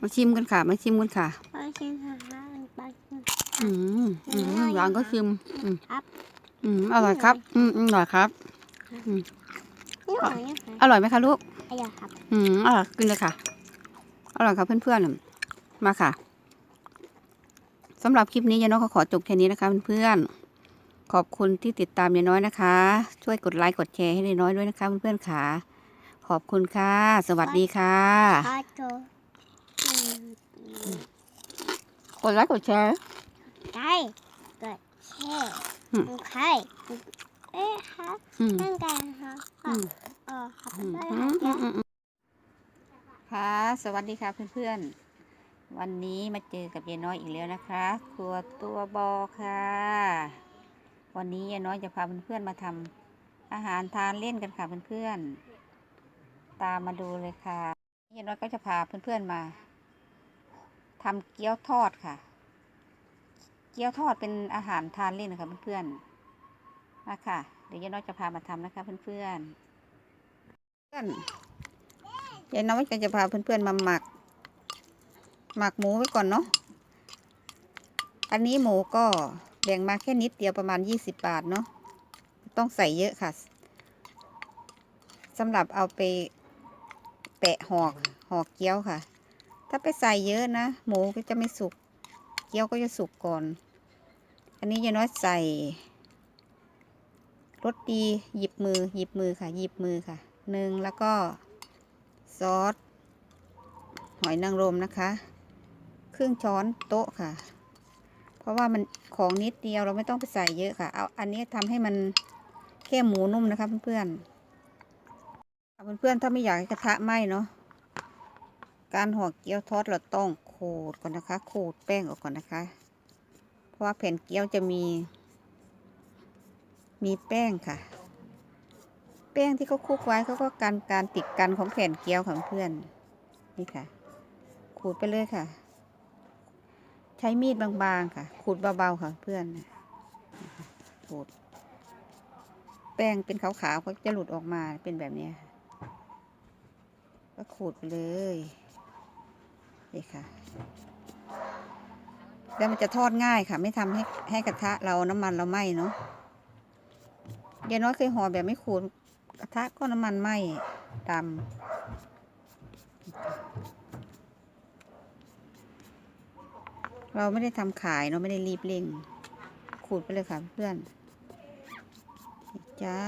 มาชิมกันค่ะ มาชิมกันค่ะปลาชิมหาปลาชิมอืมอืมหวานก็ชิมอืมครับอืมอร่อยครับ อืมอืมอร่อยครับนี่หอยนี่ค่ะอร่อยไหมคะลูกอร่อยครับ อืมอร่อยกินเลยค่ะ อร่อยครับเพื่อนๆ มาค่ะสำหรับคลิปนี้ยายน้อยก็ขอจบแค่นี้นะคะเพื่อนๆ ขอบคุณที่ติดตามยายน้อยนะคะ ช่วยกดไลค์กดแชร์ให้ยายน้อยด้วยนะคะเพื่อนๆค่ะ ขอบคุณค่ะ สวัสดีค่ะปลาโตอืม กดไลค์กดแชร์ได้เกิดแช่อืมใครเอ๊ะครับอืมนั่งกันครับอืมเออครับอืมได้อืครัมบอืมอืมอืมค่ะสวัสดีค่ะเพื่อนๆ วันนี้มาเจอกับยายน้อยอีกแล้วนะคะ ครัวตัวบอค่ะ วันนี้ยายน้อยจะพาเพื่อนๆมาทำอาหารทานเล่นกันค่ะเพื่อนๆ ตามมาดูเลยค่ะยายน้อยก็จะพาเพื่อนๆมา ทำเกี๊ยวทอดค่ะ เกี๊ยวทอดเป็นอาหารทานเล่นนะคะเพื่อนๆมาค่ะเดี๋ยวยายน้อยจะพามาทำนะคะเพื่อนๆเพื่อนยายน้อยก็จะพาเพื่อนๆมาหมัก หมักหมูไว้ก่อนเนาะ อันนี้หมูก็แบ่งมาแค่นิดเดียวประมาณยี่สิบบาทเนาะ ต้องใส่เยอะค่ะสำหรับเอาไปแปะหอกหอกเกี๊ยวค่ะ ถ้าไปใส่เยอะนะ หมูก็จะไม่สุก เกี๊ยวก็จะสุกก่อน อันนี้ยายน้อยใส่รสดีหยิบมือหยิบมือค่ะหยิบมือค่ะหนึ่งแล้วก็ซอสหอยนางรมนะคะ ครึ่งช้อนโต๊ะค่ะ เพราะว่ามันของนิดเดียวเราไม่ต้องไปใส่เยอะค่ะ เอาอันนี้ทำให้มันแค่หมูนุ่มนะคะเพื่อนๆเพื่อนๆถ้าไม่อยากให้กระทะไหม้เนาะ การห่อเกี๊ยวทอดเราต้องขูดก่อนนะคะ ขูดแป้งออกก่อนนะคะ เพราะว่าแผ่นเกี๊ยวจะมี มีแป้งค่ะ แป้งที่เขาคลุกไว้เขาก็การการติดกันของแผ่นเกี๊ยวของเพื่อน นี่ค่ะ ขูดไปเลยค่ะ ใช้มีดบางๆค่ะ ขูดเบาๆค่ะเพื่อนขูด แป้งเป็นขาวๆเขาจะหลุดออกมาเป็นแบบนี้ก็ขูดไปเลย นี่ค่ะ แล้วมันจะทอดง่ายค่ะ ไม่ทำให้ให้กระทะเราน้ำมันเราไหม้เนาะยายน้อยเคยห่อแบบไม่ขูดกระทะก็น้ำมันไหม้ดำเราไม่ได้ทำขายเนาะไม่ได้รีบเร่ง ขูดไปเลยค่ะเพื่อน จ้า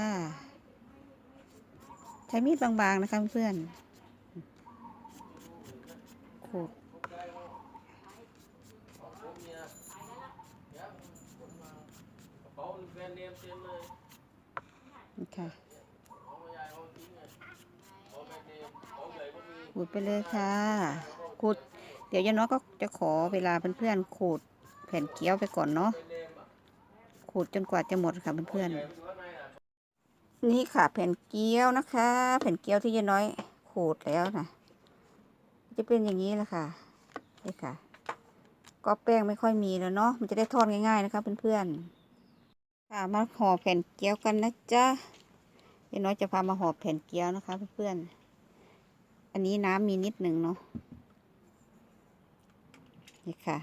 ใช้มีดบางๆนะคะเพื่อน ขูดค่ะขูดไปเลยค่ะขูดเดี๋ยวยายน้อยก็จะขอเวลาเพื่อนๆขูดแผ่นเกี๊ยวไปก่อนเนาะขูดจนกว่าจะหมดค่ะเพื่อนๆนี่ค่ะแผ่นเกี๊ยวนะคะ แผ่นเกี๊ยวที่ยายน้อยขูดแล้วนะ จะเป็นอย่างนี้แหละค่ะนี่ค่ะ ก็แป้งไม่ค่อยมีแล้วเนาะ มันจะได้ทอดง่าย ๆ นะคะเพื่อนๆ ค่ะ มาห่อแผ่นเกี๊ยวกันนะจ๊ะยายน้อยจะพามาห่อแผ่นเกี๊ยวนะคะเพื่อนๆ อันนี้น้ำมีนิดหนึ่งเนาะ นี่ค่ะ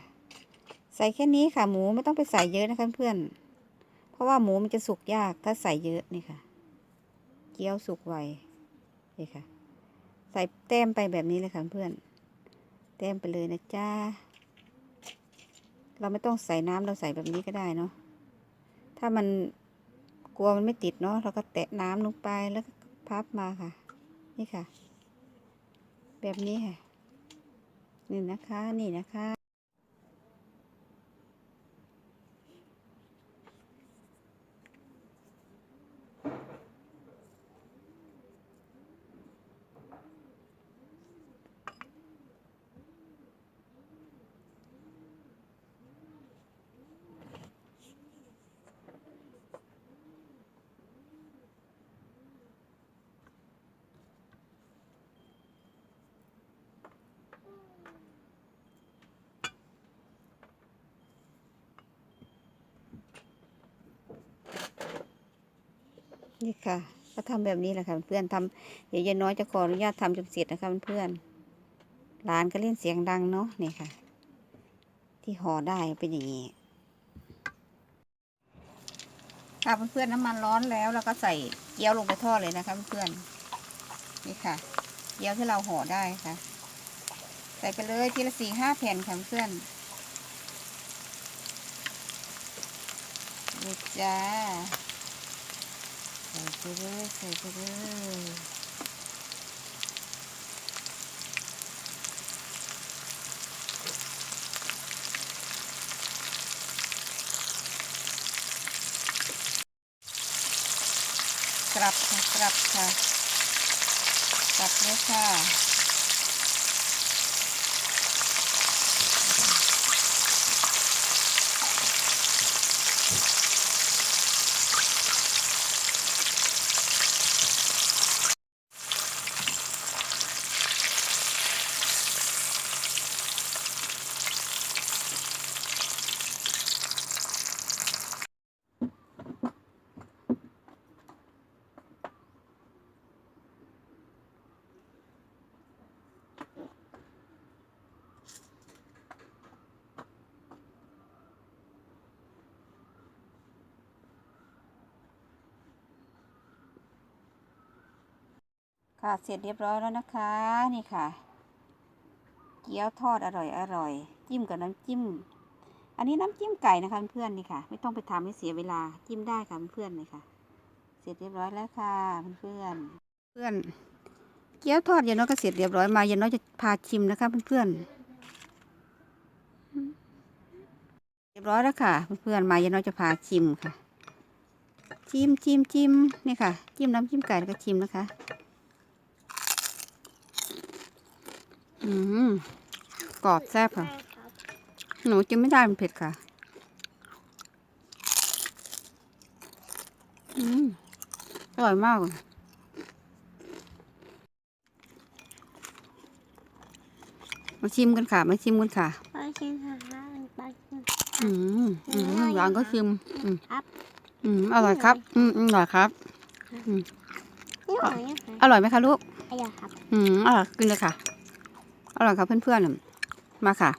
ใส่แค่นี้ค่ะ หมูไม่ต้องไปใส่เยอะนะคะเพื่อน เพราะว่าหมูมันจะสุกยากถ้าใส่เยอะนี่ค่ะ เกี๊ยวสุกไวนี่ค่ะ ใส่แต้มไปแบบนี้เลยค่ะเพื่อน แต้มไปเลยนะจ้า เราไม่ต้องใส่น้ำเราใส่แบบนี้ก็ได้เนาะ ถ้ามันกลัวมันไม่ติดเนาะเราก็แตะน้ำลงไปแล้วก็พับมาค่ะ นี่ค่ะ แบบนี้ค่ะ นี่นะคะ นี่นะคะ นี่ค่ะ ก็ทำแบบนี้แหละค่ะเพื่อนทำเดี๋ยวยายน้อยจะขออนุญาตทำจนเสร็จนะคะเพื่อนร้านก็เล่นเสียงดังเนาะนี่ค่ะ ที่ห่อได้เป็นอย่างนี้ค่ะเพื่อนๆน้ำมันร้อนแล้วเราก็ใส่เกี๊ยวลงไปทอดเลยนะคะเพื่อนๆนี่ค่ะ เกี๊ยวที่เราห่อได้ค่ะ ใส่ไปเลยทีละสี่ห้าแผ่นค่ะเพื่อนนี่จ้า ใส่ไปเลยใส่ไปเลยกลับค่ะกลับค่ะกลับเลยค่ะ ค่ะเสร็จเรียบร้อยแล้วนะคะนี่ค่ะ เกี๊ยวทอดอร่อยอร่อย จิ้มกับน้ำจิ้ม อันนี้น้ำจิ้มไก่นะคะเพื่อนนี่ค่ะ ไม่ต้องไปทำให้เสียเวลาจิ้มได้ค่ะเพื่อนๆนี่ค่ะ เสร็จเรียบร้อยแล้วค่ะเพื่อนเพื่อนเกี๊ยวทอดยายน้อยก็เสร็จเรียบร้อยมายายน้อยจะพาชิมนะคะเพื่อนเรียบร้อยแล้วค่ะ เพื่อนมายายน้อยจะพาชิมค่ะ ชิมชิมชิมนี่ค่ะ จิ้มน้ำจิ้มไก่แล้วก็ชิมนะคะ อืมกรอบแซ่บค่ะได้ครับหนูจิ้มไม่ได้มันเผ็ดค่ะ อืมอร่อยมากเลยมาชิมกันค่ะ มาชิมกันค่ะปลาชิมค่ะปลาชิมอืมอืมร้านก็ชิม อืมครับ อืมอร่อยครับ อืมอืมอร่อยครับนี่หอยนะคะอร่อยไหมคะลูก อร่อยครับ อืมอร่อยกินเลยค่ะ อร่อยครับเพื่อนๆ มาค่ะ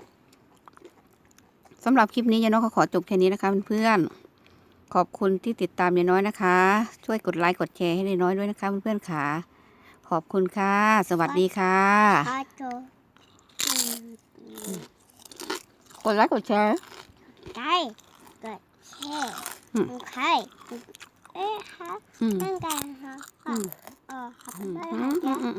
สำหรับคลิปนี้ยายน้อยก็ขอจบแค่นี้นะคะเพื่อนๆ ขอบคุณที่ติดตามยายน้อยนะคะ ช่วยกดไลค์กดแชร์ให้ยายน้อยด้วยนะคะเพื่อนๆค่ะ ขอบคุณค่ะ สวัสดีค่ะปลาโจอืมกดไลค์กดแชร์ได้เกิดแช่อืมใครเอ๊ะครับอืมนั่นกันครับอืมเออครับอืมได้อืครัมบอืม